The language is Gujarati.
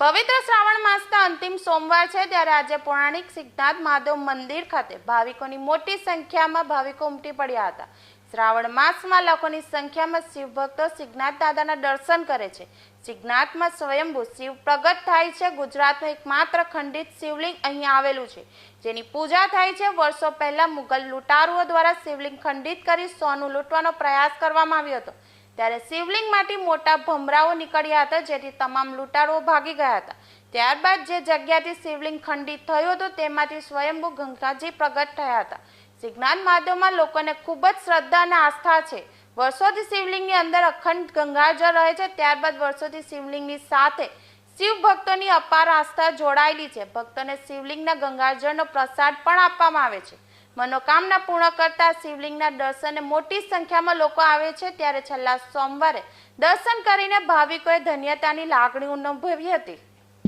પવિત્ર શ્રાવણ માસના અંતિમ સોમવાર છે ત્યારે આજે પૌરાણિક સિદ્ધનાથ મહાદેવ મંદિર ખાતે ભાવિકોની મોટી સંખ્યામાં ભાવિકો ઉમટી પડ્યા હતા. શ્રાવણ માસમાં લાખોની સંખ્યામાં શિવ ભક્તો સિદ્ધનાથ દાદાના દર્શન કરે છે. સિદ્ધનાથમાં સ્વયંભૂ શિવ પ્રગટ થાય છે. ગુજરાતનું એકમાત્ર ખંડિત શિવલિંગ અહીં આવેલું છે. જેની પૂજા થાય છે. વર્ષો પહેલા મુગલ લૂંટારુઓ દ્વારા શિવલિંગ ખંડિત કરી સોનું લૂંટવાનો પ્રયાસ કરવામાં આવ્યો હતો. ત્યારે શિવલિંગમાંથી મોટા ભમરાઓ નીકળ્યા હતા, જેથી તમામ લૂંટારો ભાગી ગયા હતા. ત્યારબાદ જે જગ્યાથી શિવલિંગ ખંડિત થયો હતો, તેમાંથી સ્વયંભૂ ગંગાજી પ્રગટ થયા હતા. સિજ્ઞાન મહાદેવમાં લોકોને ખૂબ જ શ્રદ્ધા અને આસ્થા છે. વર્ષોથી શિવલિંગની અંદર અખંડ ગંગાજળ રહે છે, ત્યારબાદ વર્ષોથી શિવલિંગની સાથે શિવ ભક્તોની અપાર આસ્થા જોડાયેલી છે. ભક્તોને શિવલિંગના ગંગાજળનો પ્રસાદ પણ આપવામાં આવે છે. મનોકામના પૂર્ણ કરતા શિવલિંગના દર્શને મોટી સંખ્યામાં લોકો આવે છે ત્યારે છેલ્લા સોમવારે દર્શન કરીને ભાવિકોએ ધન્યતાની લાગણી અનુભવી હતી.